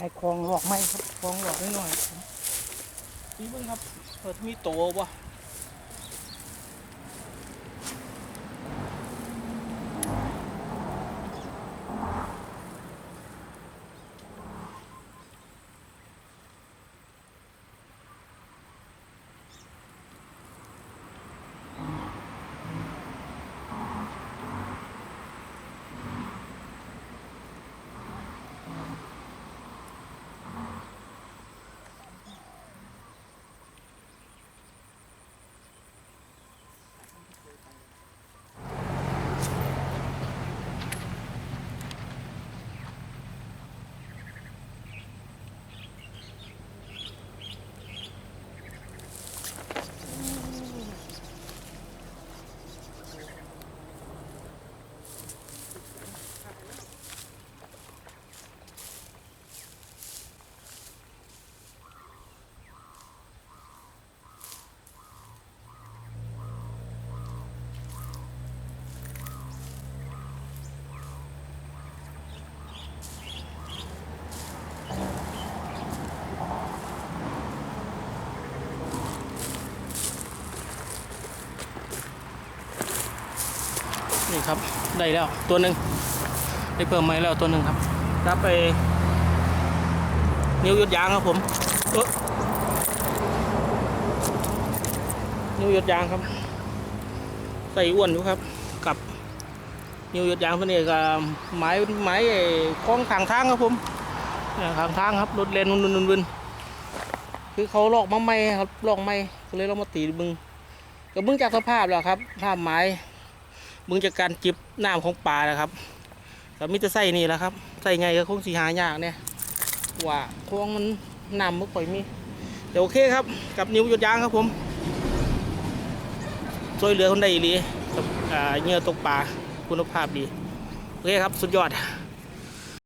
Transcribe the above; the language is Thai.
ให้คลองหลอกไหมครับคลองหลอกนิดหน่อยนี่เบิ่งครับเปิดมีโตบ่ นี่ครับได้แล้วตัวหนึ่งได้เพิ่มมาแล้วตัวหนึ่งครับรับไป นิ้วยดยางครับผมเอ๊ะนิ้วยดยางครับ ใส่อ้วนอยู่ครับ กับ นิ้วยดยางตัวนี้กับไม้ไม้ไอ้คล้องทางทางครับผมทางทางครับรถเลนวนุ่นนุ่นคือเขาลอกมาไม่ครับลอกไม่เลยเรามาตีบึงก็บึงจากสภาพแล้วครับภาพไม้ มึงจากการจิบน้ำของป่าแหละครับก็มิจะใส่นี่แหละครับ ใส่ไงก็คงสีหายากเนี่ยว่าคงมันน้ำมันปล่อยมีเดี๋ยวโอเคครับ กับนิ้วหยดยางครับผมช่วยเหลือคนใดอีหลีกับเหงื่อตกปลาคุณภาพดี โอเคครับ สุดยอด